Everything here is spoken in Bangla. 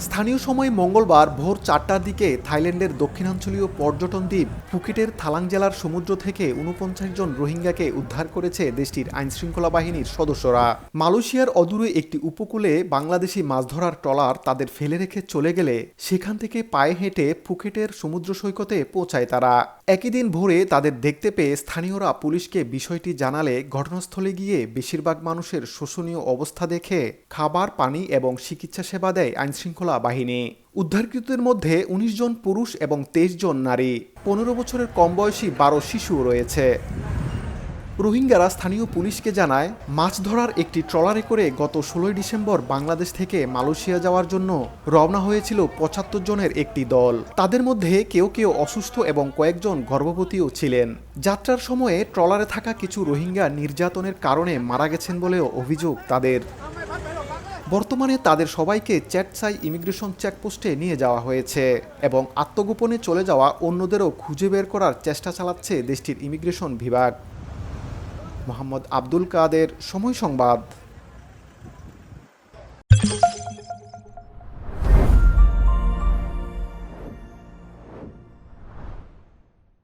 স্থানীয় সময় মঙ্গলবার ভোর চারটার দিকে থাইল্যান্ডের দক্ষিণাঞ্চলীয় পর্যটন দ্বীপ ফুকেটের থালাং জেলার সমুদ্র থেকে উনপঞ্চাশ জন রোহিঙ্গাকে উদ্ধার করেছে দেশটির আইনশৃঙ্খলা বাহিনীর সদস্যরা। মালয়েশিয়ার অদূরে একটি উপকূলে বাংলাদেশি মাছ ধরার ট্রলার তাদের ফেলে রেখে চলে গেলে সেখান থেকে পায়ে হেঁটে ফুকেটের সমুদ্র সৈকতে পৌঁছায় তারা। একই দিন ভোরে তাদের দেখতে পেয়ে স্থানীয়রা পুলিশকে বিষয়টি জানালে ঘটনাস্থলে গিয়ে বেশিরভাগ মানুষের শোষণীয় অবস্থা দেখে খাবার, পানি এবং চিকিৎসা সেবা দেয় আইনশৃঙ্খলা বাহিনী উদ্ধারকৃতদের মধ্যে ১৯ জন পুরুষ এবং তেইশ জন নারী। পনেরো বছরের কম বয়সী বারো শিশুও রয়েছে। রোহিঙ্গারা স্থানীয় পুলিশকে জানায়, মাছ ধরার একটি ট্রলারে করে গত ষোলোই ডিসেম্বর বাংলাদেশ থেকে মালয়েশিয়া যাওয়ার জন্য রওনা হয়েছিল পঁচাত্তর জনের একটি দল। তাদের মধ্যে কেউ কেউ অসুস্থ এবং কয়েকজন গর্ভবতীও ছিলেন। যাত্রার সময়ে ট্রলারে থাকা কিছু রোহিঙ্গা নির্যাতনের কারণে মারা গেছেন বলেও অভিযোগ তাদের। বর্তমানে তাদের সবাইকে চ্যাটসাই ইমিগ্রেশন চেকপোস্টে নিয়ে যাওয়া হয়েছে এবং আত্মগোপনে চলে যাওয়া অন্যদেরও খুঁজে বের করার চেষ্টা চালাচ্ছে দেশটির ইমিগ্রেশন বিভাগ। মোহাম্মদ আব্দুল কাদের, সময় সংবাদ।